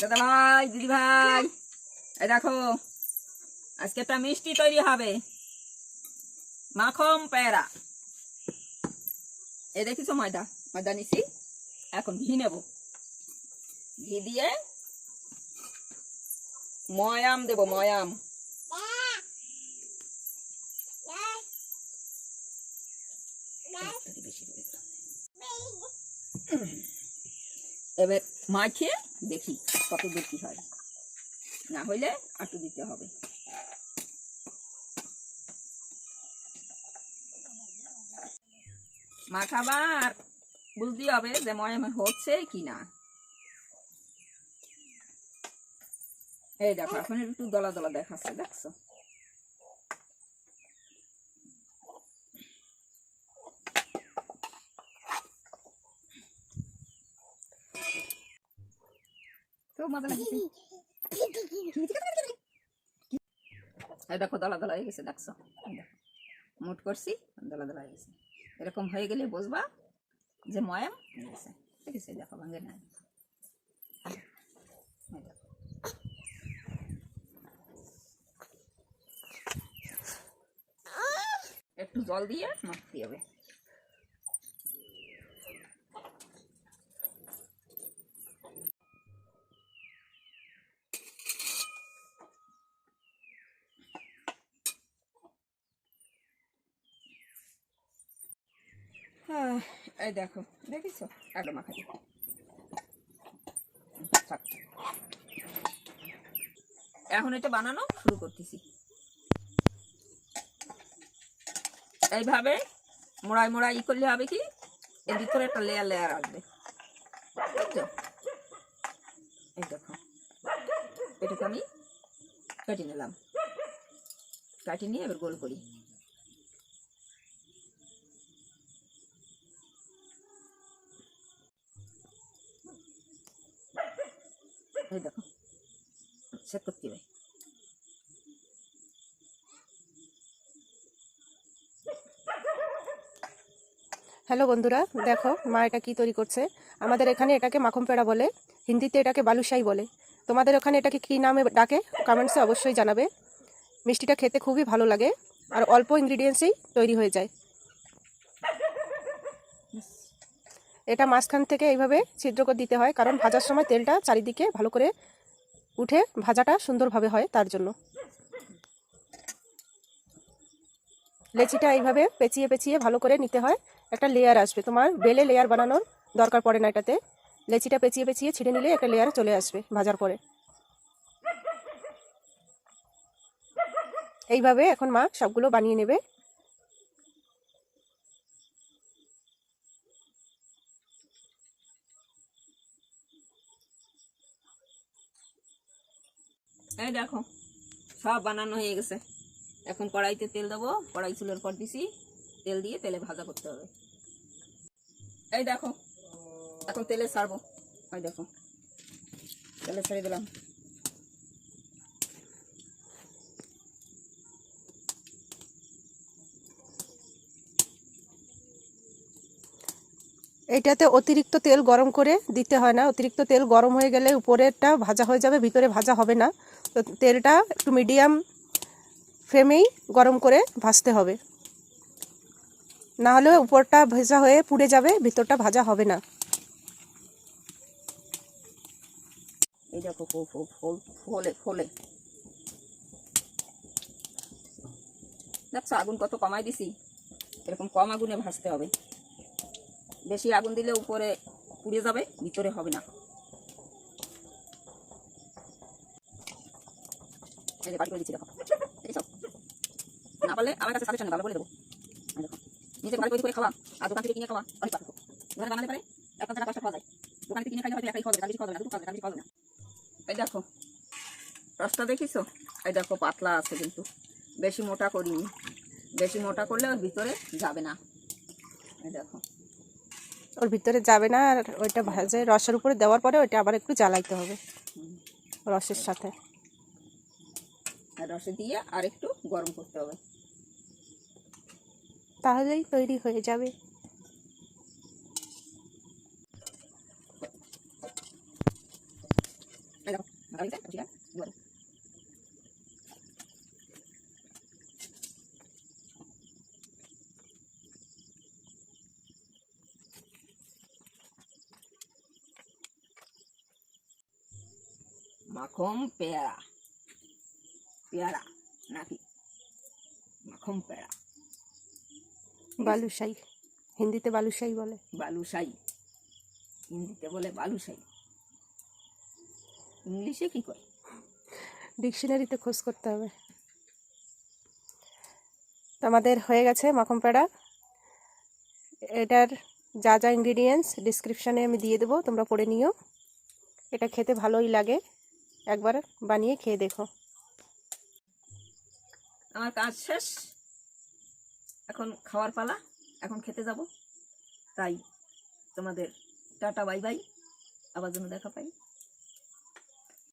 দাদা ভাই, দিদি ভাই। এই দেখো, আজকে একটা মিষ্টি তৈরি হবে। মাখন পেয়ারা। এই দেখিছো ময়দা? ময়দা নিছি। এখন ঘি নেব। ঘি দিয়ে ময়াম দেব, ময়াম। এবার মাখিয়ে দেখি। কত দূর কি হয়? না হইলে আটু দিতে হবে। মাখাবার বুঝতে হবে যে ময়াম হচ্ছে কি না এই দেখো এখন একটু দলা দলা দেখাচ্ছে, দেখছ? খুব মজা দেখো, দলা দলা হয়ে গেছে, দেখছ দেখো। মুট করছি, দলা দলা হয়ে গেছে এরকম হয়ে গেলে বুঝবা যে ময়াম গেছে ঠিক আছে, দেখো, ভাঙে না। একটু জল দিয়ে মাখতে হবে হ্যাঁ, এই দেখো, দেখিছো? একটা মাখা। এখন এটা বানানো শুরু করতেছি। এইভাবে মোড়াই মোড়াই ই করলে হবে কি? এর ভিতরে একটা লেয়ার লেয়ার আসবে। বুঝছ? এই দেখো। এটাকে আমি কেটে নিলাম। কাটি নিয়ে এবার গোল করি। এই দেখো। হবে হ্যালো বন্ধুরা, দেখো মা এটা কি তৈরি করছে? আমাদের এখানে এটাকে মাখন পেড়া বলে, হিন্দিতে এটাকে বালুশাই বলে। তোমাদের ওখানে এটাকে কি নামে ডাকে? কমেন্টসে অবশ্যই জানাবে। মিষ্টিটা খেতে খুবই ভালো লাগে, আর অল্প ইনগ্রিডিয়েন্টসেই তৈরি হয়ে যায়। এটা মাঝখান থেকে এইভাবে ছিদ্র করে দিতে হয়, কারণ ভাজার সময় তেলটা চারিদিকে ভালো করে উঠে ভাজাটা সুন্দরভাবে হয় তার জন্য। লেচিটা এইভাবে পেঁচিয়ে পেঁচিয়ে ভালো করে নিতে হয়, একটা লেয়ার আসবে। তোমার বেলে লেয়ার বানানোর দরকার পড়ে না এটাতে। লেচিটা পেঁচিয়ে পেঁচিয়ে ছিঁড়ে নিলে একটা লেয়ার চলে আসবে ভাজার পরে। এইভাবে এখন মা সবগুলো বানিয়ে নেবে। এই দেখো, সব বানানো হয়ে গেছে। এখন কড়াইতে তেল দেবো, কড়াই চুলের পর দিছি, তেল দিয়ে তেলে ভাজা করতে হবে। এই দেখো, এখন তেলে সারবো। ওই দেখো, তেলে ছেড়ে দিলাম। এইটাতে অতিরিক্ত তেল গরম করে দিতে হয় না। অতিরিক্ত তেল গরম হয়ে গেলে উপরেরটা ভাজা হয়ে যাবে, ভিতরে ভাজা হবে না। তো তেলটা একটু মিডিয়াম ফ্লেমেই গরম করে ভাজতে হবে। না হলে উপরটা ভেজা হয়ে পুড়ে যাবে, ভিতরটা ভাজা হবে না। এই দেখো ফোলে ফোলে দেখছ, আগুন কত কমাই দিছি? এরকম কম আগুনে ভাজতে হবে। বেশি আগুন দিলে উপরে পুড়ে যাবে, ভিতরে হবে না। না পারলে আমার কাছে সাজেশন ভালো বলে দেবো। নিজে করে খাওয়া আর দোকান থেকে কিনে খাওয়া, অনেক পার্থক্য। ঘরে পারে খাওয়া যায়। দোকান থেকে কিনে খাইলে হয়তো একাই খাওয়া যাবে বেশি খাওয়া না না। এই দেখো। রসটা দেখিছো? এই দেখো, পাতলা আছে কিন্তু। বেশি মোটা করিনি। বেশি মোটা করলে ওর ভিতরে যাবে না। এই দেখো। ওর ভিতরে যাবে না আর ওইটা ভাজে রসের উপরে দেওয়ার পরে ওইটা আবার একটু জ্বালাইতে হবে রসের সাথে। আর রসে দিয়ে আর একটু গরম করতে হবে। তাহলেই তৈরি হয়ে যাবে এই দেখো মাখা হয়েছে ঠিক আছে এবার মাখন পেয়ারা। পেয়ারা নাকি? মাখন পেয়ারা। বালুশাই। হিন্দিতে বালুশাই বলে। বালুশাই। হিন্দিতে বলে বালুশাই। ইংলিশে কি কয়? ডিকশনারিতে খোঁজ করতে হবে। তো আমাদের হয়ে গেছে মাখন পেড়া এটার যা যা ইনগ্রিডিয়েন্টস ডিসক্রিপশানে আমি দিয়ে দেবো তোমরা পড়ে নিও। এটা খেতে ভালোই লাগে। একবার বানিয়ে খেয়ে দেখো। আমার কাজ শেষ। এখন খাওয়ার পালা। এখন খেতে যাব। তাই তোমাদের টাটা, বাই বাই। আবার যেন দেখা পাই।